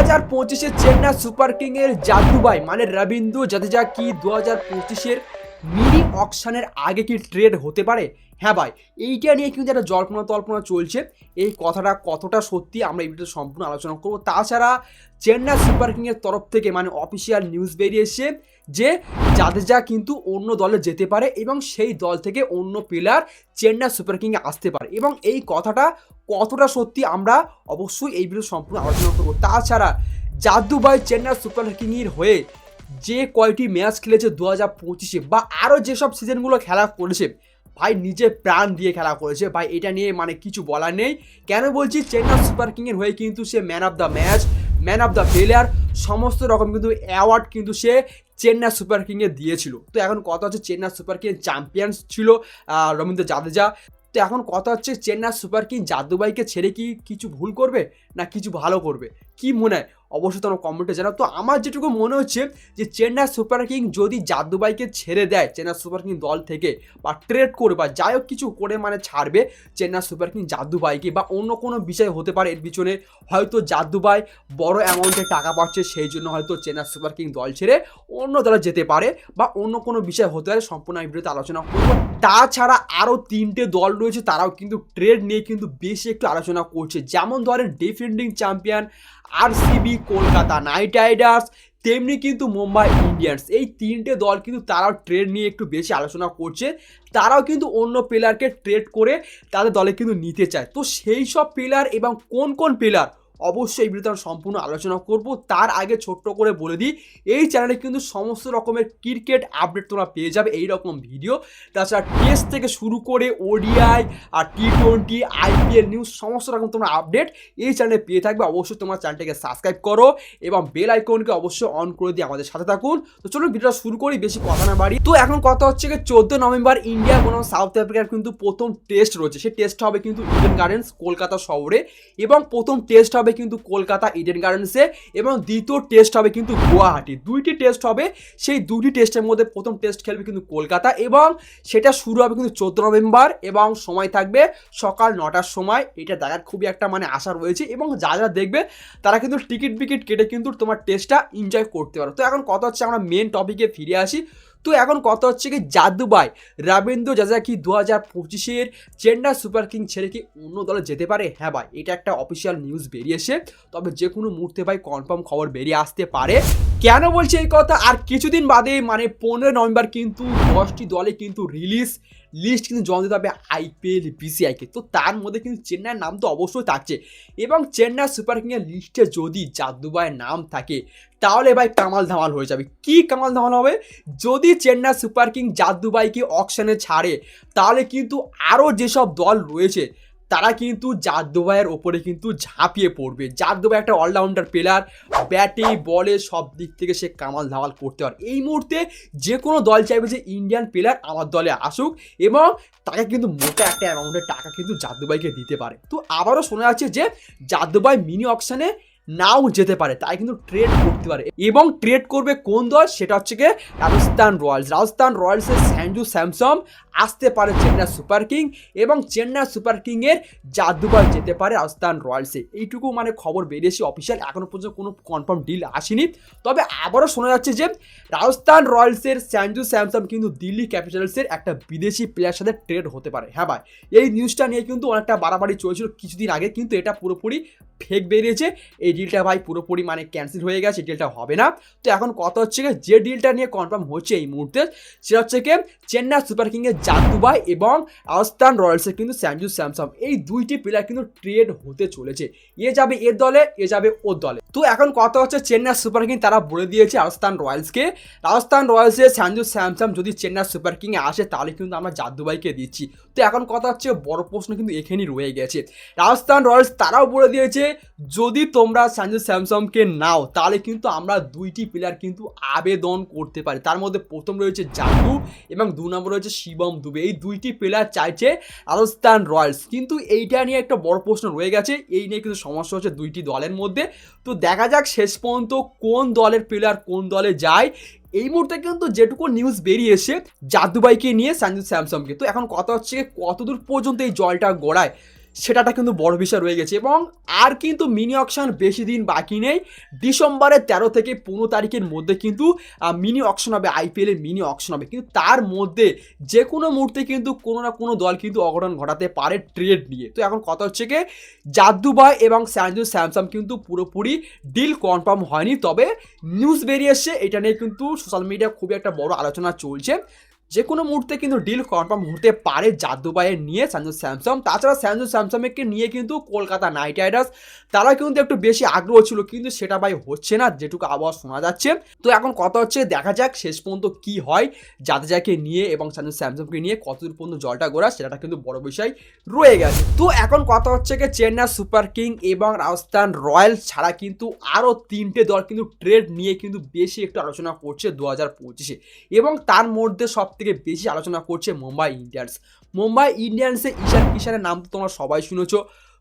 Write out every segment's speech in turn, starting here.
হাজার পঁচিশে Chennai super king এর জাদুবাই মানে রবীন্দ্র জাদেজা কি দু হাজার পঁচিশের মিনি অকশনের আগে কি ট্রেড হতে পারে? হ্যাঁ ভাই, এইটা নিয়ে কিন্তু একটা জল্পনা তল্পনা চলছে। এই কথাটা কতটা সত্যি আমরা এই ভিডিওতে সম্পূর্ণ আলোচনা করব। তাছাড়া চেন্নাই সুপার কিংয়ের তরফ থেকে মানে অফিসিয়াল নিউজ বেরিয়ে এসে যে জাদেজা কিন্তু অন্য দলে যেতে পারে এবং সেই দল থেকে অন্য প্লেয়ার চেন্নাই সুপার কিংয়ে আসতে পারে। এবং এই কথাটা কতটা সত্যি আমরা অবশ্যই এই ভিডিও সম্পূর্ণ আলোচনা করব। তাছাড়া জাদুবাই চেন্নাই সুপার কিংয়ের হয়ে যে কয়টি ম্যাচ খেলেছে দু হাজার পঁচিশে বা আরও যেসব সিজনগুলো খেলা করেছে, ভাই নিজে প্রাণ দিয়ে খেলা করেছে। ভাই এটা নিয়ে মানে কিছু বলার নেই। কেন বলছি? চেন্নাই সুপার কিংয়ের হয়ে কিন্তু সে man of the match man of the player সমস্ত রকম কিন্তু অ্যাওয়ার্ড কিন্তু সে চেন্নাই সুপার কিংয়ে দিয়েছিল। তো এখন কথা হচ্ছে চেন্নাই সুপার কিং চ্যাম্পিয়ন্স ছিল রবীন্দ্র জাদেজা। তো এখন কথা হচ্ছে চেন্নাই সুপার কিং জাদুবাইকে ছেড়ে কি কিছু ভুল করবে না কিছু ভালো করবে? কি মনে হয়? অবশ্যই তোমার কমেন্টে জানাও। তো আমার যেটুকু মনে হচ্ছে যে চেন্নাই সুপার কিং যদি জাদুবাইকে ছেড়ে দেয়, চেন্নাই সুপার কিং দল থেকে বা ট্রেড করে বা যাই হোক কিছু করে মানে ছাড়বে, চেন্নাই সুপার কিং জাদুবাইকে বা অন্য কোনো বিষয় হতে পারে এর পিছনে, হয়তো জাদুবাই বড় অ্যামাউন্টে টাকা পাচ্ছে, সেই জন্য হয়তো চেন্নাই সুপার কিং দল ছেড়ে অন্য দলে যেতে পারে বা অন্য কোনো বিষয় হতে পারে, সম্পূর্ণ ভিডিওতে আলোচনা করব। তাছাড়া আরও তিনটে দল রয়েছে, তারাও কিন্তু ট্রেড নিয়ে কিন্তু বেশি একটু আলোচনা করছে। যেমন ধরেন defending champion RCB Kolkata knight riders তেমনি কিন্তু মুম্বাই ইন্ডিয়ান্স এই তিনটে দল কিন্তু তারাও ট্রেড নিয়ে একটু বেশি আলোচনা করছে। তারাও কিন্তু অন্য প্লেয়ারকে ট্রেড করে তাদের দলে কিন্তু নিতে চায়। তো সেই সব প্লেয়ার এবং কোন কোন প্লেয়ার অবশ্যই এই ভিডিওতে সম্পূর্ণ আলোচনা করব। তার আগে ছোট্ট করে বলে দিই, এই চ্যানেলে কিন্তু সমস্ত রকমের ক্রিকেট আপডেট তোমরা পেয়ে যাবে এই রকম ভিডিও। তাছাড়া টেস্ট থেকে শুরু করে ওডিআই আর টি টোয়েন্টি আইপিএল নিউজ সমস্ত রকম তোমরা আপডেট এই চ্যানেলে পেয়ে থাকবে। অবশ্যই তোমার চ্যানেলটাকে সাবস্ক্রাইব করো এবং বেল আইকনকে অবশ্যই অন করে দিয়ে আমাদের সাথে থাকুন। তো চলো ভিডিওটা শুরু করি, বেশি কথা না বাড়ি। তো এখন কথা হচ্ছে যে চোদ্দ নভেম্বর ইন্ডিয়া বনাম সাউথ আফ্রিকার কিন্তু প্রথম টেস্ট রয়েছে। সেই টেস্ট হবে কিন্তু ইডেন গার্ডেন্স, কলকাতা শহরে এবং প্রথম টেস্ট হবে কিন্তু কলকাতা ইডেন গার্ডেন্সে এবং দ্বিতীয় টেস্ট হবে কিন্তু গুয়াহাটি। দুইটি টেস্ট হবে, সেই দুটি টেস্টের মধ্যে প্রথম টেস্ট খেলবে কিন্তু কলকাতা এবং সেটা শুরু হবে কিন্তু চোদ্দ নভেম্বর এবং সময় থাকবে সকাল নটার সময়। এটা দেখার খুবই একটা মানে আশা রয়েছে এবং যা যারা দেখবে তারা কিন্তু টিকিট বিকিট কেটে কিন্তু তোমার টেস্টটা এনজয় করতে পারো। তো এখন কথা হচ্ছে আমরা মেন টপিকে ফিরে আসি। তো এখন কথা হচ্ছে কি জাদুবাই। রবীন্দ্র জাজা কি দু হাজার পঁচিশের চেন্নাই সুপার কিং ছেড়ে কি অন্য দলে যেতে পারে? হ্যাঁ ভাই, এটা একটা অফিসিয়াল নিউজ বেরিয়েছে তবে যে কোনো মুহূর্তে ভাই কনফার্ম খবর বেরিয়ে আসতে পারে। কেন বলছে এই কথা? আর কিছুদিন বাদে মানে পনেরো নভেম্বর কিন্তু দশটি দলে কিন্তু রিলিজ লিস্ট কিন্তু জমা দিতে হবে আইপিএল বিসিআইকে তো তার মধ্যে কিন্তু চেন্নাইয়ের নাম তো অবশ্যই থাকছে। এবং চেন্নাই সুপার কিংয়ের লিস্টে যদি জাদুবাইয়ের নাম থাকে, তাহলে ভাই কামাল ধামাল হয়ে যাবে। কি কামাল ধামাল হবে? যদি চেন্নাই সুপার কিং জাদুবাইকে অকশনে ছাড়ে, তাহলে কিন্তু আরও যেসব দল রয়েছে তারা কিন্তু জাদুবাইয়ের ওপরে কিন্তু ঝাঁপিয়ে পড়বে। জাদুবাই একটা অলরাউন্ডার প্লেয়ার ব্যাটে বলে সব দিক থেকে সে কামাল ধামাল করতে পারে। এই মুহূর্তে যে কোনো দল চাইবে যে ইন্ডিয়ান প্লেয়ার আমার দলে আসুক এবং তাকে কিন্তু মোটা একটা অ্যামাউন্টের টাকা কিন্তু জাদুবাইকে দিতে পারে। তো আবারও শোনা যাচ্ছে যে জাদুবাই মিনি অকশনে নাও যেতে পারে, তাই কিন্তু ট্রেড করতে পারে। এবং ট্রেড করবে কোন দল? সেটা হচ্ছে গিয়ে রাজস্থান রয়্যালস। রাজস্থান রয়্যালসের স্যান্ডু স্যামসং আসতে পারে চেন্নাই সুপার কিং এবং চেন্নাই সুপার কিংয়ের জাদুবাই যেতে পারে রাজস্থান রয়্যালসে। এইটুকু মানে খবর বেরিয়েছে অফিসিয়াল এখনও পর্যন্ত কোনো কনফার্ম ডিল আসেনি। তবে আবারও শোনা যাচ্ছে যে রাজস্থান রয়্যালসের স্যান্ডু স্যামসং কিন্তু দিল্লি ক্যাপিটালসের একটা বিদেশি প্লেয়ার সাথে ট্রেড হতে পারে। হ্যাঁ ভাই, এই নিউজটা নিয়ে কিন্তু অনেকটা বাড়াবাড়ি চলছিল কিছুদিন আগে, কিন্তু এটা পুরোপুরি ফেক বেরিয়েছে, এই ডিলটা ভাই পুরোপুরি মানে ক্যান্সেল হয়ে গেছে ডিলটা হবে না। তো এখন কথা হচ্ছে যে ডিলটা নিয়ে কনফার্ম হচ্ছে এই মুহূর্তে, সেটা হচ্ছে কি, চেন্নাই সুপার কিংয়ের জাদুবাই এবং রাজস্থান রয়্যালসের কিন্তু স্যামজু স্যামসং। এই দুইটি প্লেয়ার কিন্তু ট্রেড হতে চলেছে। এ যাবে এর দলে, এ যাবে ওর দলে। তো এখন কথা হচ্ছে চেন্নাই সুপার কিং তারা বলে দিয়েছে রাজস্থান রয়্যালসকে রাজস্থান রয়্যালসের স্যামজু স্যামসং যদি চেন্নাই সুপার কিংয়ে আসে, তাহলে কিন্তু আমরা জাদুবাইকে দিচ্ছি। তো এখন কথা হচ্ছে বড় প্রশ্ন কিন্তু এখানেই রয়ে গেছে। রাজস্থান রয়্যালস তারাও বলে দিয়েছে যদি তোমরা সঞ্জু স্যামসংকে নাও, তাহলে কিন্তু আমরা দুইটি প্লেয়ার কিন্তু আবেদন করতে পারি। তার মধ্যে প্রথম রয়েছে জাদু এবং দু নম্বর রয়েছে শিবম দুবে। এই দুইটি প্লেয়ার চাইছে রাজস্থান রয়্যালস কিন্তু এইটা নিয়ে একটা বড় প্রশ্ন রয়ে গেছে। এই নিয়ে কিন্তু সমস্যা হচ্ছে দুইটি দলের মধ্যে। তো দেখা যাক শেষ পর্যন্ত কোন দলের প্লেয়ার কোন দলে যায়। এই মুহূর্তে কিন্তু যেটুকু নিউজ বেরিয়ে এসে জাদুবাইকে নিয়ে সঞ্জু স্যামসংকে তো এখন কথা হচ্ছে কতদূর পর্যন্ত এই জলটা গড়ায়? সেটাটা কিন্তু বড় বিষয় রয়ে গেছে এবং আর কিন্তু মিনি অকশন বেশি দিন বাকি নেই। ডিসেম্বরের তেরো থেকে পনেরো তারিখের মধ্যে কিন্তু মিনি অকশন হবে আইপিএলের মিনি অকশন হবে। কিন্তু তার মধ্যে যে কোনো মুহূর্তে কিন্তু কোনো না কোনো দল কিন্তু অঘটন ঘটাতে পারে ট্রেড নিয়ে। তো এখন কথা হচ্ছে কি, জাদুবাই এবং স্যানজু স্যামসাং কিন্তু পুরোপুরি ডিল কনফার্ম হয়নি। তবে নিউজ বেরিয়ে এসছে, এটা নিয়ে কিন্তু সোশ্যাল মিডিয়া খুবই একটা বড় আলোচনা চলছে। যে কোনো মুহূর্তে কিন্তু ডিল কনফার্ম হতে পারে জাদুবাইয়ের নিয়ে স্যামসুং স্যামসং তাছাড়া স্যামসুং স্যামসংকে নিয়ে কিন্তু কলকাতা নাইট রাইডার্স তারা কিন্তু একটু বেশি আগ্রহ ছিল, কিন্তু সেটা ভাই হচ্ছে না, যেটুকু আবহাওয়া শোনা যাচ্ছে। তো এখন কথা হচ্ছে, দেখা যাক শেষ পর্যন্ত কি হয় জাদেজাকে নিয়ে এবং স্যামসুং স্যামসংকে নিয়ে কতদূর পর্যন্ত জলটা গোড়া, সেটা কিন্তু বড় বিষয় রয়ে গেছে। তো এখন কথা হচ্ছে কি চেন্নাই সুপার কিং এবং রাজস্থান রয়্যাল ছাড়া কিন্তু আরও তিনটে দল কিন্তু ট্রেড নিয়ে কিন্তু বেশি একটু আলোচনা করছে দু হাজার পঁচিশে। এবং তার মধ্যে সব থেকে বেশি আলোচনা করছে মুম্বাই ইন্ডিয়ান্স। মুম্বাই ইন্ডিয়ান্সে ঈশান কিষানের নাম তো তোমরা সবাই শুনেছ।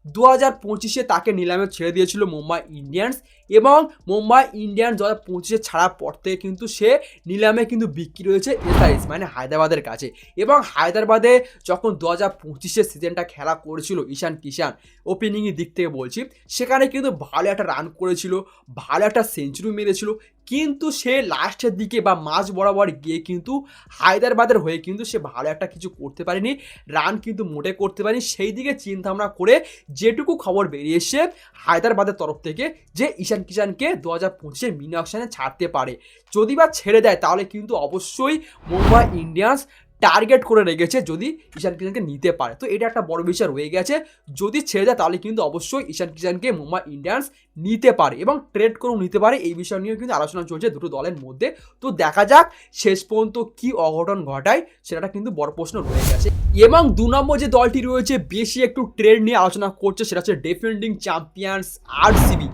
দু হাজার পঁচিশে তাকে নিলামে ছেড়ে দিয়েছিল মুম্বাই ইন্ডিয়ান্স এবং মুম্বাই ইন্ডিয়ান্স দু হাজার পঁচিশে ছাড়ার পর থেকে কিন্তু সে নিলামে কিন্তু বিক্রি হয়েছে এসআইএস মানে হায়দ্রাবাদের কাছে। এবং হায়দ্রাবাদে যখন দু হাজার পঁচিশের সিজনটা খেলা করেছিল ঈশান কিষান ওপেনিংয়ের দিক থেকে বলছি, সেখানে কিন্তু ভালো একটা রান করেছিল, ভালো একটা সেঞ্চুরি মেরেছিল। কিন্তু সে লাস্টের দিকে বা মাঝ বরাবর গিয়ে কিন্তু হায়দ্রাবাদের হয়ে কিন্তু সে ভালো একটা কিছু করতে পারেনি রান কিন্তু মোটে করতে পারেনি। সেই দিকে চিন্তা ভাবনা করে যেটুকু খবর বেরিয়েছে হায়দ্রাবাদের তরফ থেকে যে ঈশান কিষানকে দু হাজার পঁচিশে মিনি অপশানে ছাড়তে পারে। যদি বা ছেড়ে দেয় তাহলে কিন্তু অবশ্যই মুম্বাই ইন্ডিয়ান্স টার্গেট করে রেখেছে যদি ঈশান কিষানকে নিতে পারে। তো এটা একটা বড় বিষয় রয়ে গেছে। যদি ছেড়ে দেয় তাহলে কিন্তু অবশ্যই ঈশান কিষানকে মুম্বাই ইন্ডিয়ান্স নিতে পারে এবং ট্রেড করেও নিতে পারে। এই বিষয় নিয়েও কিন্তু আলোচনা চলছে দুটো দলের মধ্যে। তো দেখা যাক শেষ পর্যন্ত কি অঘটন ঘটায়, সেটা কিন্তু বড় প্রশ্ন রয়ে গেছে। এবং দু নম্বর যে দলটি রয়েছে, বেশি একটু ট্রেড নিয়ে আলোচনা করছে, সেটা হচ্ছে ডিফেন্ডিং চ্যাম্পিয়ন্স আরসিবি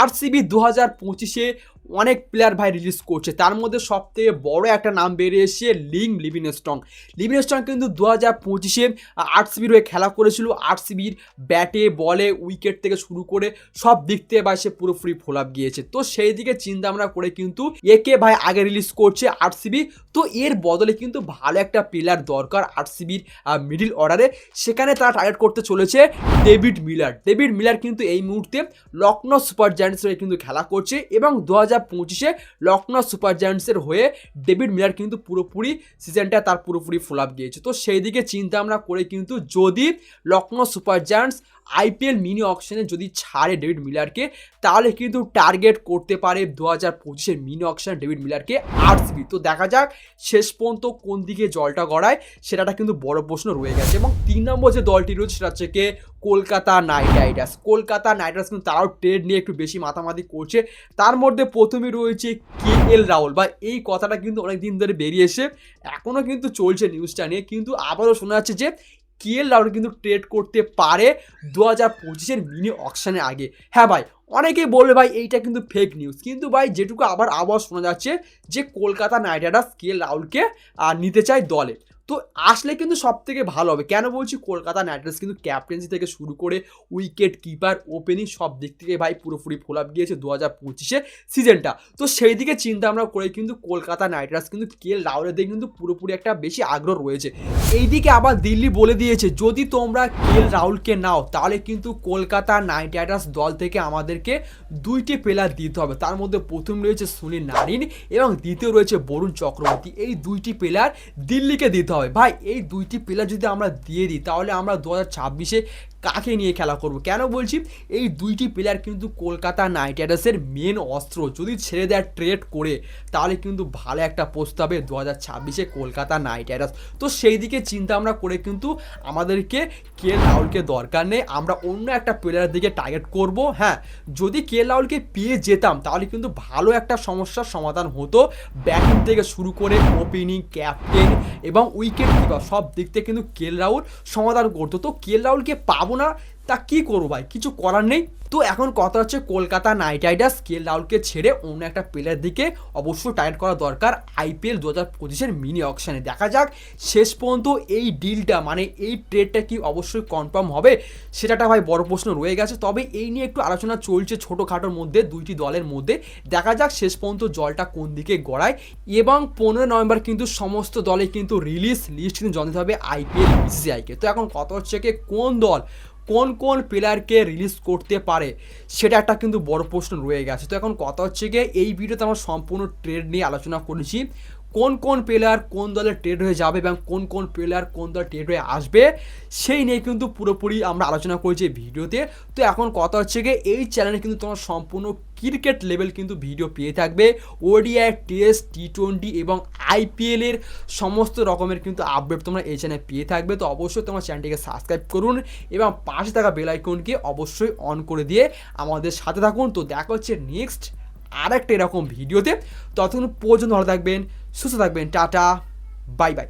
আরসিবি দু হাজার পঁচিশে অনেক প্লেয়ার ভাই রিলিজ করছে। তার মধ্যে সবথেকে বড় একটা নাম বেরিয়ে এসে লিং লিভিন স্ট্রং লিভিন স্ট্রং কিন্তু দু হাজার পঁচিশে আরসিবির হয়ে খেলা করেছিল। আরসিবির ব্যাটে, বলে উইকেট থেকে শুরু করে সব দিক থেকে ভাই সে পুরোপুরি ফোল আপ গিয়েছে। তো সেই দিকে চিন্তা ভাবনা করে কিন্তু একে ভাই আগে রিলিজ করছে আরসিবি তো এর বদলে কিন্তু ভালো একটা প্লেয়ার দরকার আরসিবির মিডিল অর্ডারে সেখানে তারা টার্গেট করতে চলেছে ডেভিড মিলার ডেভিড মিলার কিন্তু এই মুহূর্তে লখনৌ সুপার জায়ান্টস হয়ে কিন্তু খেলা করছে এবং দু হাজার হাজার পঁচিশে লখনৌ সুপার জায়ান্টসের হয়ে ডেভিড মিলার কিন্তু পুরোপুরি সিজনটা তার পুরোপুরি ফুল আপ গিয়েছে। তো সেই দিকে চিন্তা আমরা করে কিন্তু যদি Lucknow super giants IPL mini অকশনে যদি ছাড়ে ডেভিড মিলারকে, তাহলে কিন্তু টার্গেট করতে পারে দু হাজার পঁচিশের মিনি অকশনে ডেভিড মিলারকে আরসিবি। তো দেখা যাক শেষ পর্যন্ত কোন দিকে জলটা গড়ায়, সেটাটা কিন্তু বড় প্রশ্ন রয়ে গেছে। এবং তিন নম্বর যে দলটি রয়েছে, সেটা হচ্ছে কে? Kolkata knight riders. Kolkata knight riders কিন্তু তারাও ট্রেড নিয়ে একটু বেশি মাতামাতি করছে। তার মধ্যে প্রথমে রয়েছে কে এল রাহুল। বা এই কথাটা কিন্তু অনেক দিন ধরে বেরিয়ে এসে এখনও কিন্তু চলছে নিউজটা নিয়ে। কিন্তু আবারও শোনা যাচ্ছে যে কেএল রাহুল কিন্তু ট্রেড করতে পারে দু হাজার পঁচিশের মিনি অকশানের আগে। হ্যাঁ ভাই, অনেকেই বলবে ভাই, এইটা কিন্তু ফেক নিউজ কিন্তু ভাই, যেটুকু আবার আবার শোনা যাচ্ছে যে, কলকাতা নাইট রাইডার্স কেএল রাহুলকে নিতে চায় দলে। তো আসলে কিন্তু সব থেকে ভালো হবে। কেন বলছি? কলকাতা নাইট রাইডার্স কিন্তু ক্যাপ্টেন্সি থেকে শুরু করে উইকেট কিপার ওপেনিং সব দিক থেকে ভাই পুরোপুরি ফোল আপ গিয়েছে দু হাজার পঁচিশে সিজনটা তো সেই দিকে চিন্তা আমরা করে কিন্তু কলকাতা নাইট রাইডার্স কিন্তু কেএল রাহুলের দিকে কিন্তু পুরোপুরি একটা বেশি আগ্রহ রয়েছে। এইদিকে আবার দিল্লি বলে দিয়েছে, যদি তোমরা কেএল রাহুলকে নাও, তাহলে কিন্তু কলকাতা নাইট রাইডার্স দল থেকে আমাদেরকে দুইটি প্লেয়ার দিতে হবে। তার মধ্যে প্রথম রয়েছে সুনীল নারিন এবং দ্বিতীয় রয়েছে বরুণ চক্রবর্তী। এই দুইটি প্লেয়ার দিল্লিকে দিতে হবে। ভাই এই দুইটি পিলার যদি আমরা দিয়ে দিই তাহলে আমরা দু হাজার ছাব্বিশে কাকে নিয়ে খেলা করব? কেন বলছি? এই দুইটি প্লেয়ার কিন্তু কলকাতা নাইট রাইডার্সের মেন অস্ত্র। যদি ছেড়ে দেয় ট্রেড করে, তাহলে কিন্তু ভালো একটা প্রস্তাবে দু হাজার ছাব্বিশে কলকাতা নাইট রাইডার্স। তো সেই দিকে চিন্তা আমরা করে কিন্তু আমাদেরকে কে রাহুলকে দরকার নেই, আমরা অন্য একটা প্লেয়ারের দিকে টার্গেট করব হ্যাঁ? যদি কে রাহুলকে পেয়ে যেতাম, তাহলে কিন্তু ভালো একটা সমস্যার সমাধান হতো। ব্যাটিং থেকে শুরু করে ওপেনিং ক্যাপ্টেন এবং উইকেট কিপার সব দিক থেকে কিন্তু কেল রাহুল সমাধান করতো। তো কেল রাহুলকে পাবো না তা কি করব ভাই? কিছু করার নেই। তো এখন কথা হচ্ছে কলকাতা নাইট রাইডার্স কেল রাহুলকে ছেড়ে অন্য একটা প্লেয়ার দিকে অবশ্যই টার্গেট করা দরকার আইপিএল দু হাজার পঁচিশের মিনি অকশানে। দেখা যাক শেষ পর্যন্ত এই ডিলটা মানে এই ট্রেডটা কি অবশ্যই কনফার্ম হবে, সেটাটা ভাই বড় প্রশ্ন রয়ে গেছে। তবে এই নিয়ে একটু আলোচনা চলছে ছোটোখাটোর মধ্যে, দুইটি দলের মধ্যে। দেখা যাক শেষ পর্যন্ত জলটা কোন দিকে গড়ায়। এবং পনেরো নভেম্বর কিন্তু সমস্ত দলে কিন্তু রিলিজ লিস্ট কিন্তু জানাতে হবে আইপিএল বিসিসিআইকে। তো এখন কথা হচ্ছে কি কোন দল কোন কোন প্লেয়ারকে রিলিজ করতে পারে, সেটা একটা কিন্তু বড় প্রশ্ন রয়ে গেছে। তো এখন কথা হচ্ছে গিয়ে, এই ভিডিওতে আমরা সম্পূর্ণ ট্রেড নিয়ে আলোচনা করেছি। কোন কোন প্লেয়ার কোন দলে ট্রেড হয়ে যাবে এবং কোন কোন প্লেয়ার কোন দলে ট্রেড হয়ে আসবে, সেই নিয়ে কিন্তু পুরোপুরি আমরা আলোচনা করেছি ভিডিওতে। তো এখন কথা হচ্ছে গিয়ে এই চ্যানেলে কিন্তু তোমার সম্পূর্ণ ক্রিকেট লেভেল কিন্তু ভিডিও পেয়ে থাকবে। ওডিআই টেস্ট টি টোয়েন্টি এবং আইপিএলের সমস্ত রকমের কিন্তু আপডেট তোমরা এই চ্যানেলে পেয়ে থাকবে। তো অবশ্যই তোমার চ্যানেলটিকে সাবস্ক্রাইব করুন এবং পাশে থাকা বেল আইকনকে অবশ্যই অন করে দিয়ে আমাদের সাথে থাকুন। তো দেখা হচ্ছে নেক্সট আরেকটা এরকম ভিডিওতে ততক্ষণ পর্যন্ত ভালো থাকবেন। সুস্থ থাকবেন টাটা বাই বাই।